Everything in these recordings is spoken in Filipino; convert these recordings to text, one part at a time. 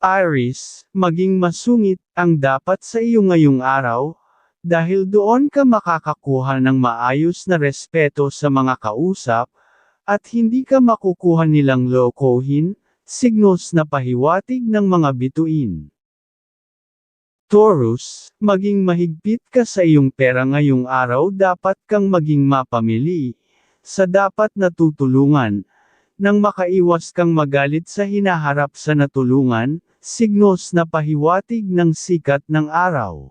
Iris, maging masungit ang dapat sa iyo ngayong araw, dahil doon ka makakakuha ng maayos na respeto sa mga kausap, at hindi ka makukuha nilang lokohin, signos na pahiwatig ng mga bituin. Taurus, maging mahigpit ka sa iyong pera ngayong araw dapat kang maging mapamili, sa dapat na tutulungan, nang makaiwas kang magalit sa hinaharap sa natulungan, signos na pahiwatig ng sikat ng araw.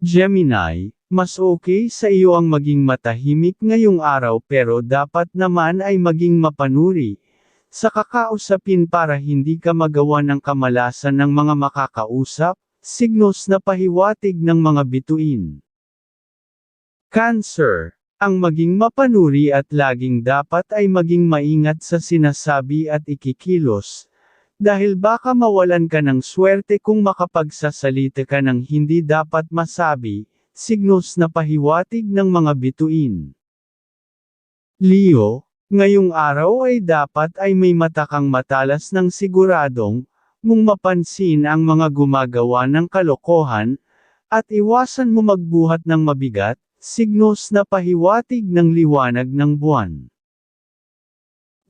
Gemini, mas okay sa iyo ang maging matahimik ngayong araw pero dapat naman ay maging mapanuri, sa kakausapin para hindi ka magawa ng kamalasan ng mga makakausap, signos na pahiwatig ng mga bituin. Cancer, ang maging mapanuri at laging dapat ay maging maingat sa sinasabi at ikikilos, dahil baka mawalan ka ng swerte kung makapagsasalita ka ng hindi dapat masabi, signos na pahiwatig ng mga bituin. Leo, ngayong araw ay dapat ay may mata kang matalas ng siguradong, mong mapansin ang mga gumagawa ng kalokohan, at iwasan mo magbuhat ng mabigat, signos na pahiwatig ng liwanag ng buwan.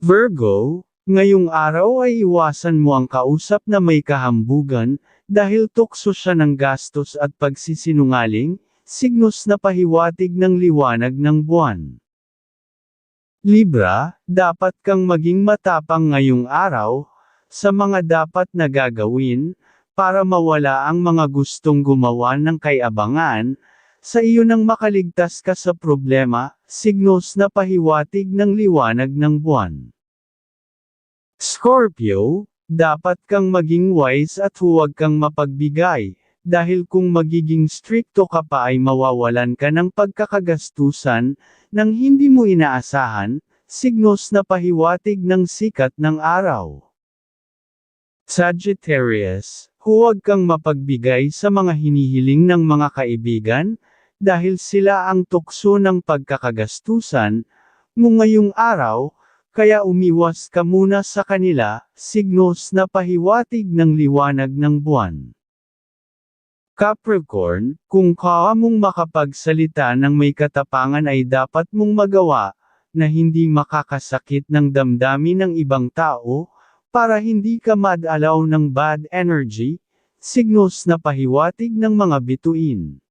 Virgo, Ngayong araw ay iwasan mo ang kausap na may kahambugan, dahil tukso siya ng gastos at pagsisinungaling, signos na pahiwatig ng liwanag ng buwan. Libra, dapat kang maging matapang ngayong araw, sa mga dapat na gagawin, para mawala ang mga gustong gumawa ng kayabangan, sa iyo nang makaligtas ka sa problema, signos na pahiwatig ng liwanag ng buwan. Scorpio, dapat kang maging wise at huwag kang mapagbigay, dahil kung magiging stricto ka pa ay mawawalan ka ng pagkakagastusan, nang hindi mo inaasahan, signos na pahiwatig ng sikat ng araw. Sagittarius, huwag kang mapagbigay sa mga hinihiling ng mga kaibigan, dahil sila ang tukso ng pagkakagastusan, ngayong araw, kaya umiwas ka muna sa kanila, signos na pahiwatig ng liwanag ng buwan. Capricorn, kung kaya mong makapagsalita ng may katapangan ay dapat mong magawa, na hindi makakasakit ng damdamin ng ibang tao, para hindi ka madalaw ng bad energy, signos na pahiwatig ng mga bituin.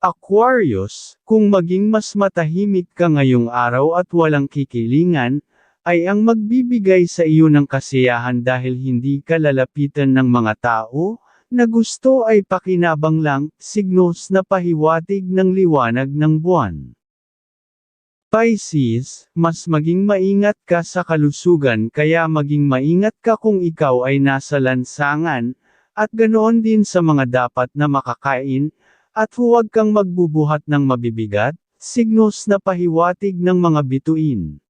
Aquarius, kung maging mas matahimik ka ngayong araw at walang kikilingan, ay ang magbibigay sa iyo ng kasiyahan dahil hindi ka lalapitan ng mga tao, na gusto ay pakinabang lang, signos na pahiwatig ng liwanag ng buwan. Pisces, mas maging maingat ka sa kalusugan kaya maging maingat ka kung ikaw ay nasa lansangan, at ganoon din sa mga dapat na makakain, at huwag kang magbubuhat ng mabibigat, signos na pahiwatig ng mga bituin.